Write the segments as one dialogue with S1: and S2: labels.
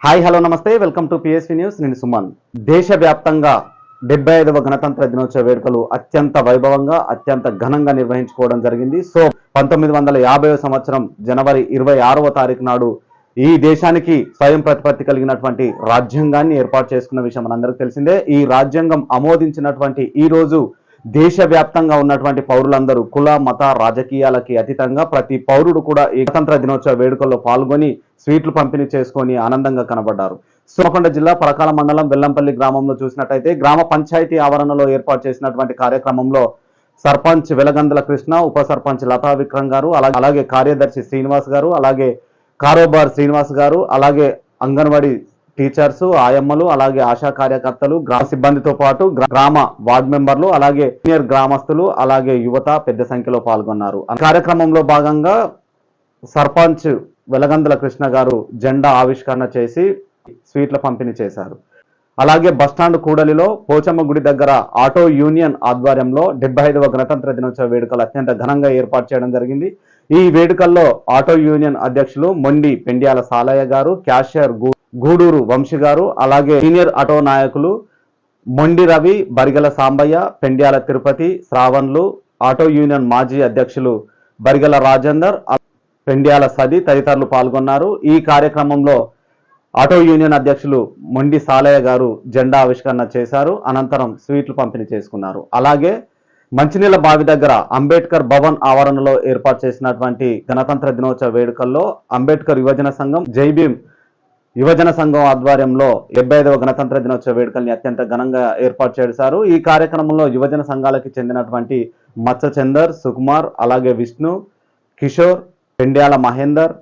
S1: Hi hello నమస్తే. Welcome to PSV news నేను సుమన్. దేశవ్యాప్తంగా డెబ్బై ఐదవ గణతంత్ర దినోత్సవ వేడుకలు అత్యంత వైభవంగా అత్యంత ఘనంగా నిర్వహించుకోవడం జరిగింది. సో పంతొమ్మిది వందల యాభై సంవత్సరం జనవరి ఇరవై ఆరవ తారీఖు నాడు ఈ దేశానికి స్వయం ప్రతిపత్తి కలిగినటువంటి రాజ్యాంగాన్ని ఏర్పాటు చేసుకున్న విషయం మనందరికీ తెలిసిందే. ఈ రాజ్యాంగం ఆమోదించినటువంటి ఈ రోజు దేశవ్యాప్తంగా ఉన్నటువంటి పౌరులందరూ కుల మత రాజకీయాలకి అతీతంగా ప్రతి పౌరుడు కూడా ఈ గణతంత్ర దినోత్సవ వేడుకల్లో పాల్గొని స్వీట్లు పంపిణీ చేసుకొని ఆనందంగా కనబడ్డారు. సోమకొండ జిల్లా పరకాల మండలం వెల్లంపల్లి గ్రామంలో చూసినట్టయితే గ్రామ పంచాయతీ ఆవరణలో ఏర్పాటు చేసినటువంటి కార్యక్రమంలో సర్పంచ్ వెలగందుల కృష్ణ ఉప సర్పంచ్ లతా విక్రమ్ గారు అలాగే అలాగే కార్యదర్శి శ్రీనివాస్ గారు అలాగే కారోబార్ శ్రీనివాస్ గారు అలాగే అంగన్వాడీ టీచర్స్ ఆయమ్మలు అలాగే ఆశా కార్యకర్తలు గ్రామ సిబ్బందితో పాటు గ్రామ వార్డ్ మెంబర్లు అలాగే సీనియర్ గ్రామస్తులు అలాగే యువత పెద్ద సంఖ్యలో పాల్గొన్నారు. ఆ కార్యక్రమంలో భాగంగా సర్పంచ్ వెలగందుల కృష్ణ గారు జెండా ఆవిష్కరణ చేసి స్వీట్ల పంపిణీ చేశారు. అలాగే బస్టాండ్ కూడలిలో పోచమ్మ గుడి దగ్గర ఆటో యూనియన్ ఆధ్వర్యంలో డెబ్బై ఐదవ గణతంత్ర దినోత్సవ వేడుకలు అత్యంత ఘనంగా ఏర్పాటు చేయడం జరిగింది. ఈ వేడుకల్లో ఆటో యూనియన్ అధ్యక్షులు మొండి పెండియాల సాలయ్య గారు క్యాషియర్ గూడూరు వంశీ గారు అలాగే సీనియర్ ఆటో నాయకులు మొండి రవి బరిగల సాంబయ్య పెండ్యాల తిరుపతి శ్రావణ్లు ఆటో యూనియన్ మాజీ అధ్యక్షులు బరిగల రాజేందర్ పెండ్యాల సది తదితరులు పాల్గొన్నారు. ఈ కార్యక్రమంలో ఆటో యూనియన్ అధ్యక్షులు మొండి సాలయ్య గారు జెండా ఆవిష్కరణ చేశారు. అనంతరం స్వీట్లు పంపిణీ చేసుకున్నారు. అలాగే మంచినీళ్ళ బావి దగ్గర అంబేద్కర్ భవన్ ఆవరణలో ఏర్పాటు చేసినటువంటి గణతంత్ర దినోత్సవ వేడుకల్లో అంబేద్కర్ యువజన సంఘం జై భీమ్ యువజన సంఘం ఆధ్వర్యంలో డెబ్బై ఐదవ గణతంత్ర దినోత్సవ వేడుకల్ని అత్యంత ఘనంగా ఏర్పాటు చేశారు. ఈ కార్యక్రమంలో యువజన సంఘాలకి చెందినటువంటి మత్స్యచందర్ సుకుమార్ అలాగే విష్ణు కిషోర్ పెండ్యాల మహేందర్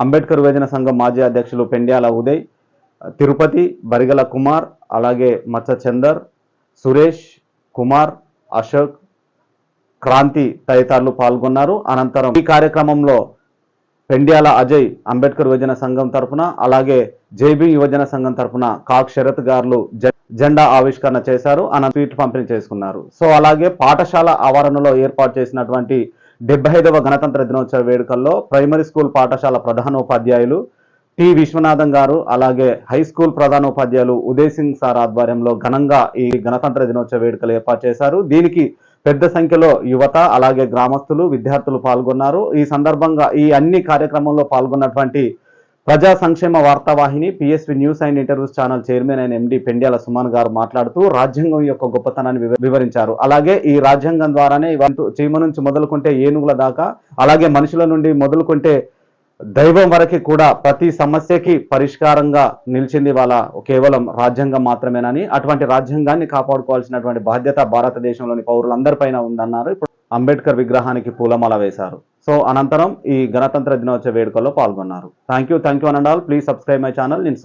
S1: అంబేద్కర్ యువజన సంఘం మాజీ అధ్యక్షులు పెండ్యాల ఉదయ్ తిరుపతి బరిగల కుమార్ అలాగే మత్స్యచందర్ సురేష్ కుమార్ అశోక్ క్రాంతి తదితరులు పాల్గొన్నారు. అనంతరం ఈ కార్యక్రమంలో పెండ్యాల అజయ్ అంబేద్కర్ యువజన సంఘం తరపున అలాగే జేబీ యువజన సంఘం తరపున కాక్ శరత్ గారు జె- జెండా ఆవిష్కరణ చేశారు అనంతరం ట్వీట్ పంపిణీ చేసుకున్నారు. సో అలాగే పాఠశాల ఆవరణలో ఏర్పాటు చేసినటువంటి డెబ్బై ఐదవ గణతంత్ర దినోత్సవ వేడుకల్లో ప్రైమరీ స్కూల్ పాఠశాల ప్రధానోపాధ్యాయులు టి విశ్వనాథం గారు అలాగే హై స్కూల్ ప్రధానోపాధ్యాయులు ఉదయ్ సింగ్ సార్ ఆధ్వర్యంలో ఘనంగా ఈ గణతంత్ర దినోత్సవ వేడుకలు ఏర్పాటు చేశారు. దీనికి పెద్ద సంఖ్యలో యువత అలాగే గ్రామస్తులు విద్యార్థులు పాల్గొన్నారు. ఈ సందర్భంగా ఈ అన్ని కార్యక్రమంలో పాల్గొన్నటువంటి ప్రజా సంక్షేమ వార్తావాహిని PSV news and interviews channel chairman అయిన ఎండి పెండ్యాల సుమన్ గారు మాట్లాడుతూ రాజ్యాంగం యొక్క గొప్పతనాన్ని వివరించారు. అలాగే ఈ రాజ్యాంగం ద్వారానే చీమ నుంచి మొదలుకుంటే ఏనుగుల దాకా అలాగే మనుషుల నుండి మొదలుకుంటే దైవం వరకు కూడా ప్రతి సమస్యకి పరిష్కారంగా నిలిచింది వాళ్ళ కేవలం రాజ్యాంగం మాత్రమేనని అటువంటి రాజ్యాంగాన్ని కాపాడుకోవాల్సినటువంటి బాధ్యత భారతదేశంలోని పౌరులందరిపైన ఉందన్నారు. ఇప్పుడు అంబేద్కర్ విగ్రహానికి పూలమాల వేశారు. సో అనంతరం ఈ గణతంత్ర దినోత్సవ వేడుకల్లో పాల్గొన్నారు. థ్యాంక్ యూ థ్యాంక్ యూ అనండాల్ ప్లీజ్ సబ్స్క్రైబ్ మై ఛానల్ నేను